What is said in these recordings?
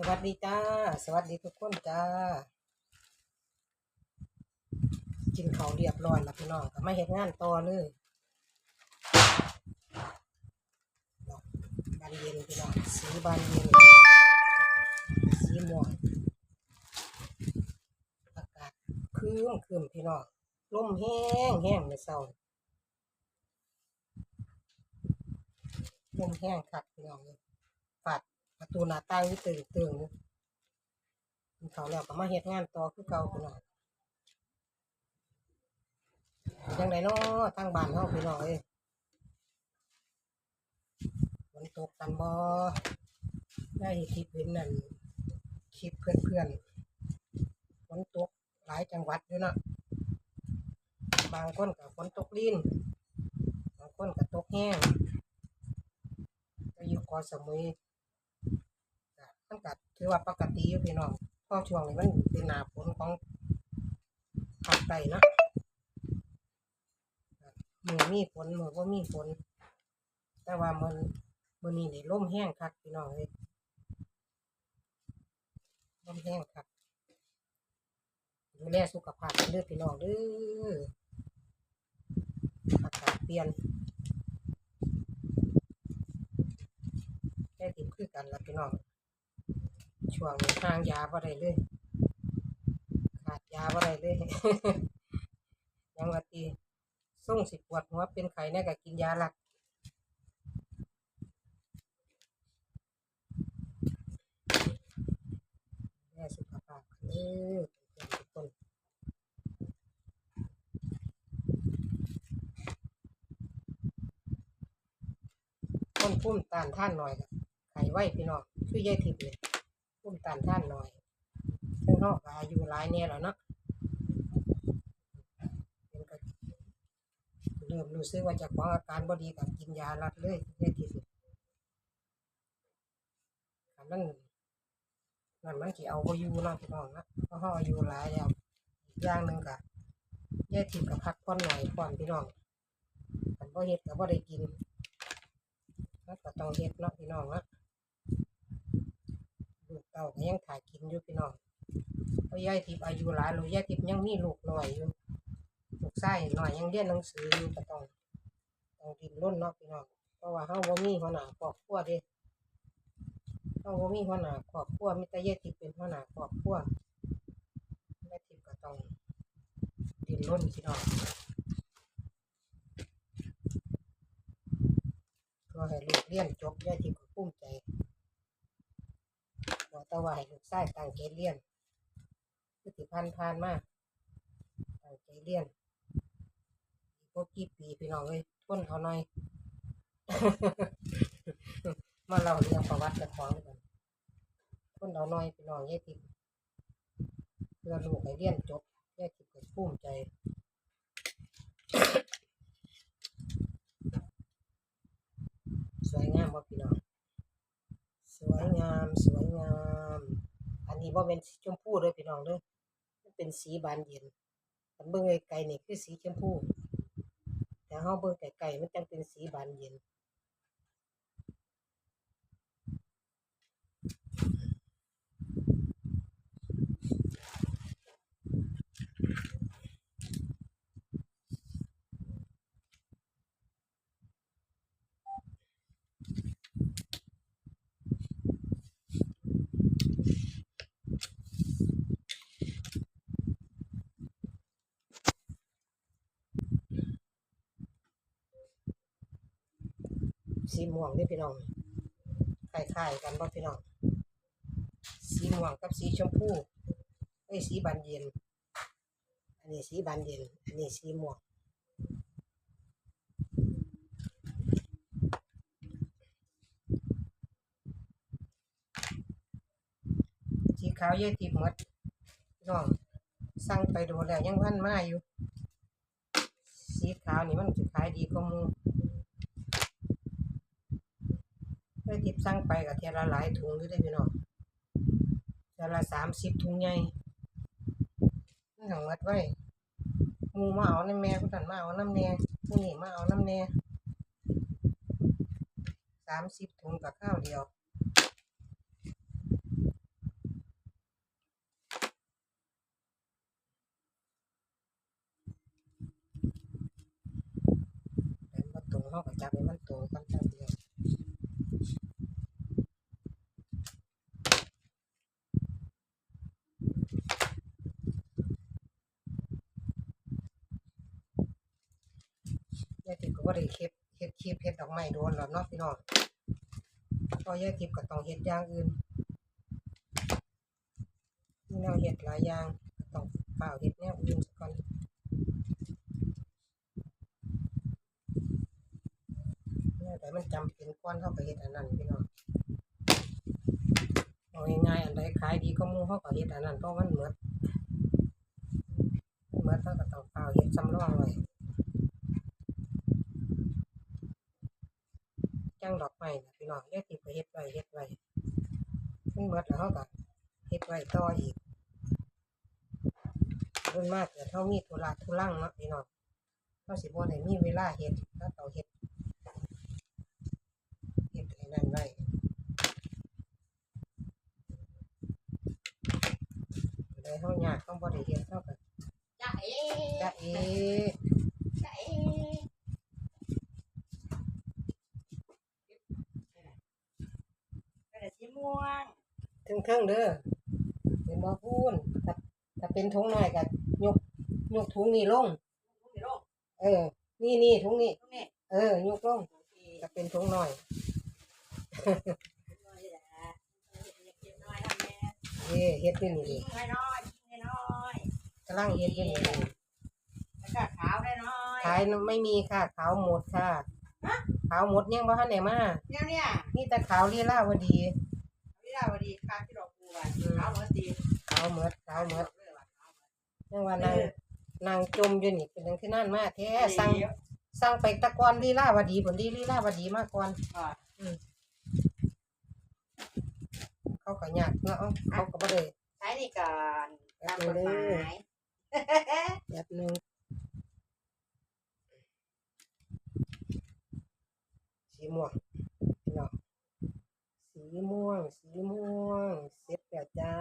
สวัสดีจ้า สวัสดีทุกคนจ้า กินข้าวเรียบร้อยแล้วพี่น้องก็มาเฮ็ดงานต่อเลยกบานเย็นพี่น้องสีบานเย็นสีม่วงอากาศครึ้มครึ้มพี่น้องลมแห้งแห้งในเช้าลมแห้งคักพี่น้องเลยปัด ประตูหน้าต่างที่ตึงตึงๆอยู่กินข้าแล้วก็มาเฮ็ดงานต่อคือเก่าพี่น้องยังไงเนาะทางบ้านเฮาพี่น้องเอ้ยฝนตกกันบ่ได้คลิปเห็นนั่นคลิปเพื่อนๆฝนตกหลายจังหวัดอยู่เนาะบางคนก็ฝนตกลิ้นบางคนก็ตกแห้งก็อยู่กอสมุย ถือว่าปกติอยู่พี่น้องพราะช่วงนี้มันเป็นหนาฝนของภาคใต้เนาะมือมีฝนมือว่ามีฝนแต่ว่ามันมันนี่นี่ลมแห้งคักพี่น้องเลยลมแห้งคักดูแลสุขภาพกันเด้อพี่น้องเด้ออากาศเปลี่ยนแค่ติดคือกันละพี่น้อง ช่วงนี้ทางยาบ่ได้เลยขาดยาบ่ได้เลย ยังว่าตีส่งสิปวดหัวเป็นไข้เนี่ยก็กินยาหลักแม่สุขภาพเออทุกคนคนพุ่มตานท่านหน่อยก็ไข้ไว้พี่น้องช่วยยายทิพย์เลย พุ่มตานท่านหน่อยซึ่งเขาก็อายุหลายเนี่ยแล้วเนาะเริ่มรู้สึกว่าจะของอาการบ่ดีกับกินยาลัดเลยแย่ที่สุดคันนั้นนั่นมันสิเอาบ่อยู่เนาะพี่น้องนะเพราะเฮาอายุหลายแล้วอีกอย่างหนึงก็แย่ทิพย์ก็พักผ่อนหน่อยก่อนพี่น้องคันบ่เฮ็ดก็บ่ได้กินมันก็ต้องเฮ็ดเนาะพี่น้องนะ ลูกเต้าก็ยังถ่ายกินอยู่พี่น้องเพราะยายทิพย์อายุหลายแล้วยายทิพย์ยังมีลูกน้อยอยู่ลูกชายน้อยยังเรียนหนังสืออยู่ก็ต้องต้องดินรนเนาะพี่น้องเพราะว่าเฮาบ่มีหัวหน้าครอบครัวเด้เฮาบ่มีหัวหน้าครอบครัวมีแต่ยายทิพย์เป็นหัวหน้าครอบครัวยายทิพย์ก็ต้องดินรนพี่น้องเพื่อให้ลูกเรียนจบยายทิพย์ก็ภูมิใจ ต่ว่าให้ลูกชายตั้งใจเรียนคือสิผ่านผ่านมากตั้งใจเรียนอีพวกกี่ปีพี่น้องเอ้ยทนเอาหน่อย มาเล่าเรื่องประวัติเจ้าของกันทนเอาหน่อยพี่น้องยายทิเพื่อลูกให้เรียนจบยายทิพย์ก็ภูมิใจสวยงามบ่พี่น้อง สวยงาม สวยงาม นี่บ่เป็นสีชมพูเด้อพี่น้องเด้อมันเป็นสีบานเย็นอันเบิ่งไกลๆนี่คือสีชมพูแต่เฮาเบิ่งไกลๆมันจังเป็นสีบานเย็น สีม่วงเด้อพี่น้องคล้ายๆกันบ่พี่น้อง สีม่วงกับสีชมพูเอ้สีบานเย็น อันนี้สีบานเย็น อันนี้สีม่วงสีขาวยายติบหมดพี่น้องสั่งไปดนแล้วยังพันมาอยู่ สีขาวนี่มันจะขายดีกว่าหมู ได้ติดสร้างไปกับเทละหลายถุงอยู่ได้พี่น้องเทละสามสิบถุงใหญ่นี่ของวัดไว้มูมาเอาน้ำแม่ก็ถันมาเอาน้ำแน่ผู้นี่มาเอาน้ำแน่สามสิบถุงกับข้าวเดียวเป็นมันตรงเขากับจับป็นมันตรงกันจังเดียว เก็บเฮ็ดคลิปเฮ็ดดอกไม้โดนแล้วเนาะพี่น้องพอยายทิพย์ก็ต้องเฮ็ดอย่างอื่นมีแนวเฮ็ดหลายอย่างต้องเปล่าเฮ็ดแนวอื่นก่อนแนวแต่มันจำเป็นก่อนเฮาก็เฮ็ดอันนั้นพี่น้องเอาง่ายๆอันใดขายดีก็มู่เฮาก็เฮ็ดอันนั้นเพราะมันเหมดมันหมดเฮาก็ต้องเปล่าเฮ็ดสำรองไว้ จังดอกไม้น่ะพี่น้องเรียกที่ไปเฮ็ดไว้เฮ็ดไว้มันหมดแล้วเราก็เฮ็ดไว้ต่ออีกรุ่นมากเกิดเฮามีธุระทุลังเนาะพี่น้องเฮาสิบ่ได้มีเวลาเฮ็ดเราต้องเฮ็ดเฮ็ดให้นั่นไว้ได้เฮายากต้องบ่ได้เฮ็ดเฮาก็จ้าเอ๋จะเอ จ้าเอ๋กระดาษสี ม่วงถึงๆเด้อเป็นบ่พูนถ้าถ้าเป็นถุงน้อยก็ยกยกถุงนี้ลงลูกนี่ลงเออ นี่นี่ถุงนี้ตรงนี้เออ ยกลงโอเคจะเป็นถุงน้อย น้อยแหละเก็บน้อยทำแม่เอ้เฮ็ดอยู่นี่ยิดิงน้อยยิงน้อยกำลังเฮ็ดอยู่นี่ดิแล้วก็ขาวได้น้อยขายไม่มีค่ะขาวหมดค่ะขาวหมดยังบ่ทันได้มาเนี่ยเนี่ยนี่แต่ขาวลีลาวดีวิลาวดีข้าวที่ดอกบัวขาวเหมือนดีขาวหมดขาวหมดเลยว่ะขาวยังว่านั่งนั่งจมอยู่นี่เป็นจังคือนั่นมาแท้สั่สั่งงสั่งไปแตะกอนลีลาวดีผลดีลีลาวดีมาก่อนก่อนเขาก็ยากเนาะเขาก็บ่ได้ใช้นี่ก่อนตามกฎหมายแบบหนึงสีม่วงพี่น้องสีม่วง สีม่วง เสร็จแล้วจ้า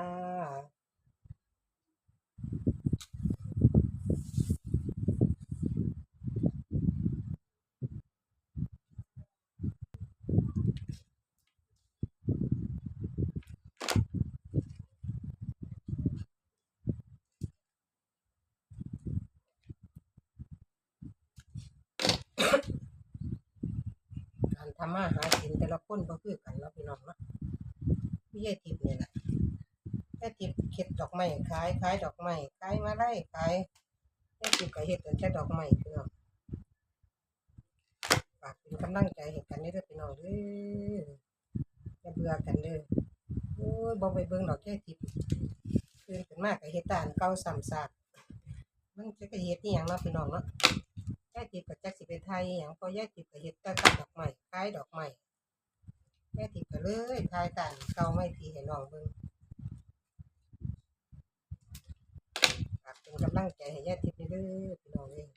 การ ทำมาหากินแต่ละคนก็คือกันเนาะพี่น้องเนาะพี่ยายทิพย์นี่แหละยายทิพย์เฮ็ดดอกไม้ขายขายดอกไม้ขายมาได้ขายยายทิพย์ก็เฮ็ดแต่แค่ดอกไม้พี่น้องฝากเป็นกำลังใจให้กันเด้อพี่น้องเด้ออย่าเบื่อกันเด้อโอ้ยบ่ไปเบิ่งดอกยายทิพย์ตื่นขึ้นมาก็เฮ็ดตานเก่าซ้ำซากมันจะก็เฮ็ดอีหยังเนาะพี่น้องเนาะ ยายติบกับจักสิเป็นไทยอย่างพอยายติบก็เฮ็ดตะกับดอกไม้ขายดอกไม้ยายติบก็เลยทายกันเก่าไม่ทีให้น้องเบิ่งฝากเป็นกำลังใจให้ยายติพย์เด้อพี่น้องเอง